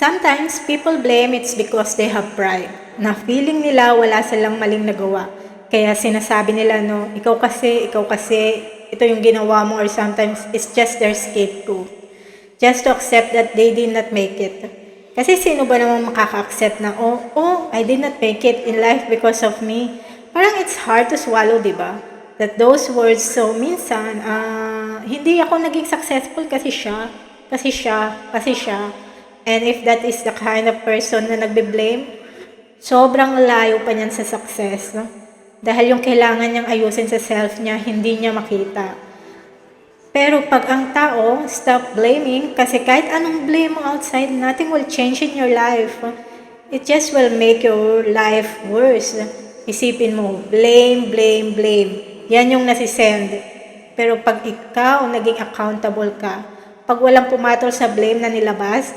Sometimes people blame it's because they have pride. Na feeling nila wala silang maling nagawa. Kaya sinasabi nila no, ikaw kasi, ikaw kasi, ito yung ginawa mo or sometimes it's just their scapegoat. Just to accept that they did not make it. Kasi sino ba namang makaka-accept na, oh, oh, I did not make it in life because of me. Parang it's hard to swallow, di ba? That those words, so minsan, ah, hindi ako naging successful kasi siya, kasi siya, kasi siya. And if that is the kind of person na nagbe-blame, sobrang layo pa niyan sa success, no? Dahil yung kailangan niyang ayusin sa self niya, hindi niya makita. Pero pag ang tao, stop blaming, kasi kahit anong blame mo outside, nothing will change in your life. It just will make your life worse. Isipin mo, blame, blame, blame. Yan yung nasisend. Pero pag ikaw naging accountable ka, pag walang pumatol sa blame na nilabas,